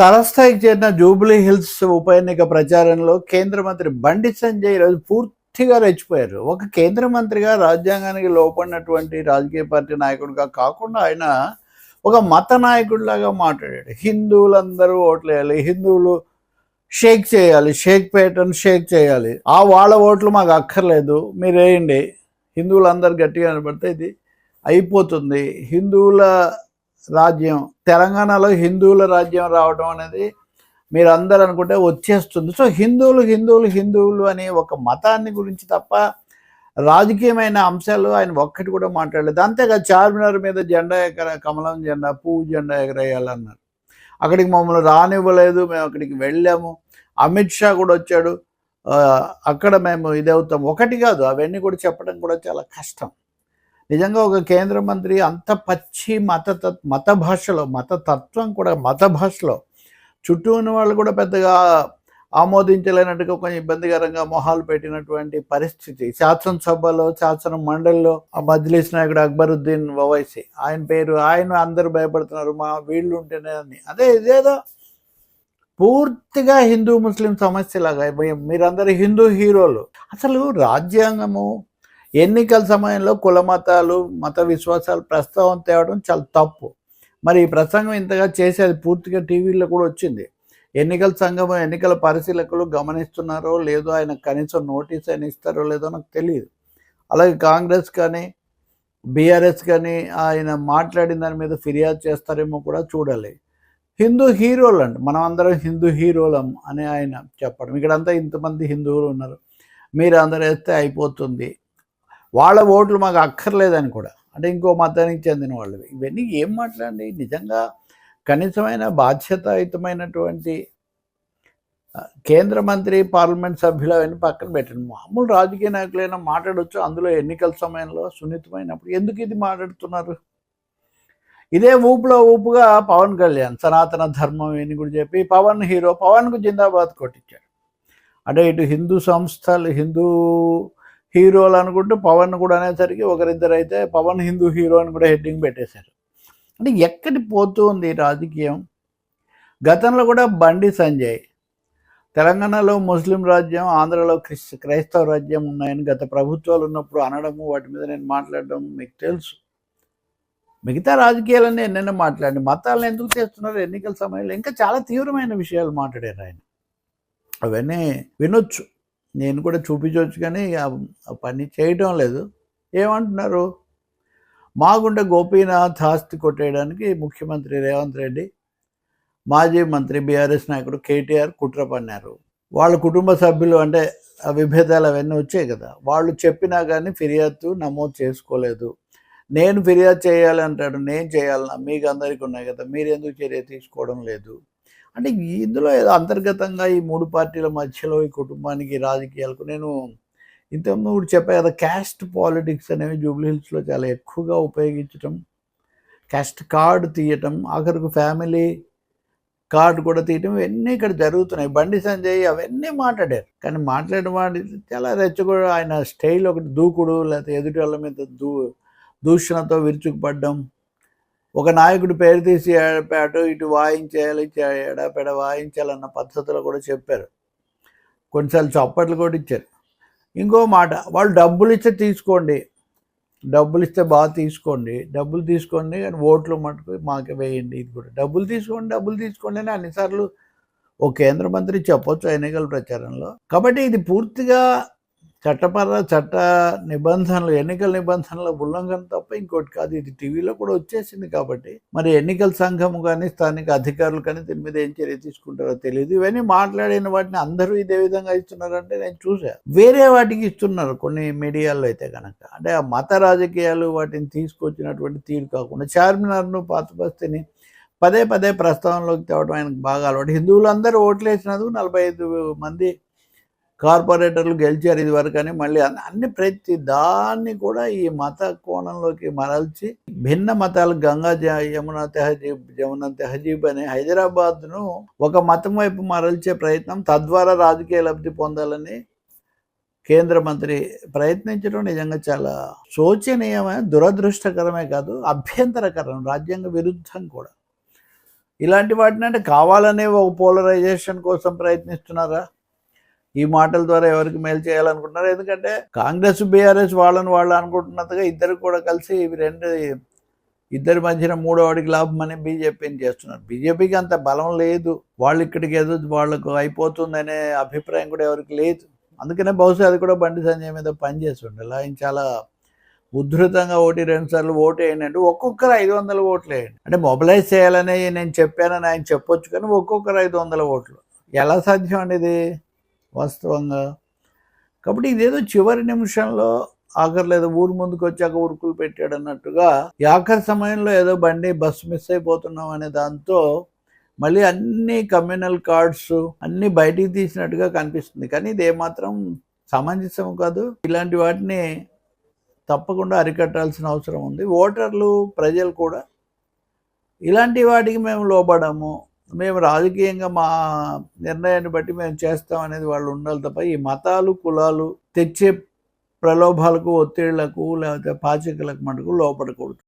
తలస్థాయికి చేరిన Jubilee hills ఉప ఎన్నిక ప్రచారంలో కేంద్ర మంత్రి బండి సంజయ్ ఈరోజు పూర్తిగా రెచ్చిపోయారు. ఒక కేంద్ర మంత్రిగా రాజ్యాంగానికి లోపడినటువంటి రాజకీయ పార్టీ నాయకుడిగా కాకుండా ఆయన ఒక మత నాయకుడిలాగా మాట్లాడాడు. హిందువులందరూ ఓట్లు వేయాలి హిందువులు షేక్ చేయాలి షేక్ పేటను షేక్ చేయాలి. ఆ వాళ్ళ ఓట్లు మాకు అక్కర్లేదు మీరు వేయండి. హిందువులందరూ గట్టిగా కనబడితే ఇది అయిపోతుంది. హిందువుల రాజ్యం తెలంగాణలో హిందువుల రాజ్యం రావడం అనేది మీరు అందరు అనుకుంటే వచ్చేస్తుంది. సో హిందువులు హిందువులు హిందువులు అనే ఒక మతాన్ని గురించి తప్ప రాజకీయమైన అంశాలు ఆయన ఒక్కటి కూడా మాట్లాడలేదు. అంతేకాదు చార్మినార్ మీద జెండా ఎగర కమలం జెండా పువ్వు జెండా ఎగరేయాలన్నారు. అక్కడికి మమ్మల్ని రానివ్వలేదు మేము అక్కడికి వెళ్ళాము. అమిత్ షా కూడా వచ్చాడు. అక్కడ మేము ఇదవుతాం. ఒకటి కాదు అవన్నీ కూడా చెప్పడం కూడా చాలా కష్టం. నిజంగా ఒక కేంద్ర మంత్రి అంత పచ్చి మత మత భాషలో మత తత్వం కూడా మత భాషలో చుట్టూ ఉన్న వాళ్ళు కూడా పెద్దగా ఆమోదించలేనట్టుగా కొంచెం ఇబ్బందికరంగా మొహాలు పెట్టినటువంటి పరిస్థితి. శాసనసభలో శాసన మండలిలో ఆ మజ్లిస్ నాయకుడు అక్బరుద్దీన్ ఓవైసీ ఆయన పేరు ఆయన అందరూ భయపడుతున్నారు మా వీళ్ళు ఉంటేనే అని. అదే ఇదేదో పూర్తిగా హిందూ ముస్లిం సమస్యలాగా. మీరందరూ హిందూ హీరోలు. అసలు రాజ్యాంగము ఎన్నికల సమయంలో కుల మతాలు మత విశ్వాసాలు ప్రస్తావం తేవడం చాలా తప్పు. మరి ఈ ప్రసంగం ఇంతగా చేసేది పూర్తిగా టీవీలో కూడా వచ్చింది. ఎన్నికల సంఘం ఎన్నికల పరిశీలకులు గమనిస్తున్నారో లేదో ఆయన కనీసం నోటీస్ అయినా ఇస్తారో లేదో నాకు తెలియదు అలాగే కాంగ్రెస్ కానీ బీఆర్ఎస్ కానీ ఆయన మాట్లాడిన దాని మీద ఫిర్యాదు చేస్తారేమో కూడా చూడాలి. హిందూ హీరోలు అండి మనం అందరం హిందూ హీరోలం అని ఆయన చెప్పడం. ఇక్కడంతా ఇంతమంది హిందువులు ఉన్నారు. మీరు అందరు వేస్తే అయిపోతుంది. వాళ్ళ ఓట్లు మాకు అక్కర్లేదని కూడా. అంటే ఇంకో మతానికి చెందిన వాళ్ళు ఇవన్నీ ఏం మాట్లాడండి? నిజంగా కనీసమైన బాధ్యతాయుతమైనటువంటి కేంద్ర మంత్రి పార్లమెంట్ సభ్యులు అవన్నీ పక్కన పెట్టండి. మామూలు రాజకీయ నాయకులైనా మాట్లాడొచ్చు? అందులో ఎన్నికల సమయంలో సున్నితమైనప్పుడు ఎందుకు ఇది మాట్లాడుతున్నారు? ఇదే ఊపులో ఊపుగా పవన్ కళ్యాణ్ సనాతన ధర్మం అని కూడా చెప్పి పవన్ హీరో పవన్కు జిందాబాద్ కొట్టించాడు. అంటే ఇటు హిందూ సంస్థలు హిందూ హీరోలు అనుకుంటూ పవన్ కూడా అనేసరికి ఒకరిద్దరు అయితే పవన్ హిందూ హీరో అని కూడా హెడ్డింగ్ పెట్టేశారు. అంటే ఎక్కడి పోతూ ఉంది రాజకీయం? గతంలో కూడా బండి సంజయ్ తెలంగాణలో ముస్లిం రాజ్యం ఆంధ్రలో క్రిస్ క్రైస్తవ రాజ్యం ఉన్నాయని గత ప్రభుత్వాలు ఉన్నప్పుడు అనడము వాటి మీద నేను మాట్లాడడం మీకు తెలుసు. మిగతా రాజకీయాలన్నీ ఎన్నెన్నో మాట్లాడి మతాలను ఎందుకు చేస్తున్నారు? ఎన్నికల సమయంలో ఇంకా చాలా తీవ్రమైన విషయాలు మాట్లాడారు ఆయన. అవన్నీ వినొచ్చు. నేను కూడా చూపించవచ్చు కానీ ఆ పని చేయటం లేదు. ఏమంటున్నారు? మాగుండ గోపీనాథ్ ఆస్తి కొట్టేయడానికి ముఖ్యమంత్రి రేవంత్ రెడ్డి మాజీ మంత్రి బీఆర్ఎస్ నాయకుడు కేటీఆర్ కుట్ర పన్నారు. వాళ్ళ కుటుంబ సభ్యులు అంటే ఆ విభేదాలు అవన్నీ వచ్చాయి కదా. వాళ్ళు చెప్పినా కానీ ఫిర్యాదు నమోదు చేసుకోలేదు. నేను ఫిర్యాదు చేయాలంటాడు నేను చేయాలన్నా మీకు అందరికీ ఉన్నాయి కదా మీరు ఎందుకు చర్య తీసుకోవడం లేదు? అంటే ఇందులో ఏదో అంతర్గతంగా ఈ మూడు పార్టీల మధ్యలో ఈ కుటుంబానికి రాజకీయాలకు నేను ఇంతకుముందు చెప్పా కదా క్యాస్ట్ పాలిటిక్స్ అనేవి జూబ్లీ హిల్స్లో చాలా ఎక్కువగా ఉపయోగించటం క్యాస్ట్ కార్డు తీయటం ఆఖరికి ఫ్యామిలీ కార్డు కూడా తీయటం ఇవన్నీ ఇక్కడ జరుగుతున్నాయి. బండి సంజయ్ అవన్నీ మాట్లాడారు. కానీ మాట్లాడిన వాడి చాలా రెచ్చగొడ. ఆయన స్టైల్ ఒకటి దూకుడు లేకపోతే ఎదుటి వాళ్ళ మీద దూ దూషణతో విరుచుకుపడ్డం ఒక నాయకుడు పేరు తీసి అటు ఇటు వాయించేయాలి ఎడపెడ వాయించాలన్న పద్ధతిలో కూడా చెప్పారు. కొన్నిసార్లు చప్పట్లు కూడా ఇచ్చారు ఇంకో మాట వాళ్ళు డబ్బులు ఇస్తే తీసుకోండి. డబ్బులు ఇస్తే బాగా తీసుకోండి. డబ్బులు తీసుకోండి కానీ ఓట్లు మటుకు మాకే వేయండి ఇది కూడా. డబ్బులు తీసుకోండి డబ్బులు తీసుకోండి అని అన్నిసార్లు ఓ కేంద్ర మంత్రి చెప్పొచ్చు ఎన్నికల ప్రచారంలో. కాబట్టి ఇది పూర్తిగా చట్టపర చట్ట నిబంధనలు ఎన్నికల నిబంధనల ఉల్లంఘన తప్ప ఇంకోటి కాదు. ఇది టీవీలో కూడా వచ్చేసింది కాబట్టి. మరి ఎన్నికల సంఘం కానీ స్థానిక అధికారులు కానీ దీని మీద ఏం చర్య తీసుకుంటారో తెలియదు ఇవన్నీ మాట్లాడిన వాటిని అందరూ ఇదే విధంగా ఇస్తున్నారంటే నేను చూసా వేరే వాటికి ఇస్తున్నారు కొన్ని మీడియాల్లో అయితే కనుక అంటే ఆ మత రాజకీయాలు వాటిని తీసుకొచ్చినటువంటి తీరు కాకుండా చార్మినార్ను పాతపస్తిని పదే పదే ప్రస్తావనలోకి తేవడం ఆయనకు బాగా అలవాటు. హిందువులందరూ ఓట్లు వేసినందుకు నలభై ఐదు మంది కార్పొరేటర్లు గెలిచారు ఇది వరకు అని మళ్ళీ అన్ని- ప్రతి దాన్ని కూడా ఈ మత కోణంలోకి మరల్చి భిన్న మతాలు గంగా యమున తెహజీబ్ జమున తెహజీబ్ అనే హైదరాబాద్ను ఒక మతం వైపు మరల్చే ప్రయత్నం తద్వారా రాజకీయ లబ్ధి పొందాలని కేంద్ర మంత్రి ప్రయత్నించడం నిజంగా చాలా శోచనీయమైన దురదృష్టకరమే కాదు అభ్యంతరకరం రాజ్యాంగ విరుద్ధం కూడా. ఇలాంటి వాటిని అంటే కావాలనే ఒక పోలరైజేషన్ కోసం ప్రయత్నిస్తున్నారా? ఈ మాటల ద్వారా ఎవరికి మేలు చేయాలనుకుంటున్నారు? ఎందుకంటే కాంగ్రెస్ బీఆర్ఎస్ వాళ్ళని వాళ్ళు అనుకుంటున్నట్టుగా ఇద్దరు కూడా కలిసి ఇవి రెండు ఇద్దరి మధ్యన మూడో వాడికి లాభం అని బీజేపీని చేస్తున్నారు. బీజేపీకి అంత బలం లేదు. వాళ్ళు ఇక్కడికి ఏదో వాళ్ళకు అయిపోతుందనే అభిప్రాయం కూడా ఎవరికి లేదు. అందుకనే బహుశా అది కూడా బండి సంజయ్ మీద పనిచేసి ఉండాలి ఆయన చాలా ఉధృతంగా ఓటి రెండు సార్లు ఓటు వేయండి అంటే ఒక్కొక్కరు ఐదు వందల ఓట్లు వేయండి. అంటే మొబిలైజ్ చేయాలని నేను చెప్పానని ఆయన చెప్పొచ్చు కానీ ఒక్కొక్కరు ఐదు వందల ఓట్లు. ఎలా సాధ్యం అండి ఇది? వాస్తవంగా. కాబట్టి ఇదేదో చివరి నిమిషంలో ఆఖరి ఏదో ఊరు ముందుకు వచ్చాక ఉరుకులు పెట్టాడు అన్నట్టుగా ఆఖరి సమయంలో ఏదో బండి బస్సు మిస్ అయిపోతున్నాం అనే దాంతో మళ్ళీ అన్ని కమ్యూనల్ కార్డ్స్ అన్ని బయటికి తీసినట్టుగా కనిపిస్తుంది. కానీ ఇది ఏమాత్రం సమంజసం కాదు. ఇలాంటి వాటిని తప్పకుండా అరికట్టాల్సిన అవసరం ఉంది. ఓటర్లు ప్రజలు కూడా ఇలాంటి వాటికి మేము లోబడము. మేము రాజకీయంగా మా నిర్ణయాన్ని బట్టి మేము చేస్తాం అనేది వాళ్ళు ఉండాలి తప్ప ఈ మతాలు కులాలు తెచ్చే ప్రలోభాలకు ఒత్తిళ్ళకు లేకపోతే పాచికలకు మటుకు లోపడకూడదు.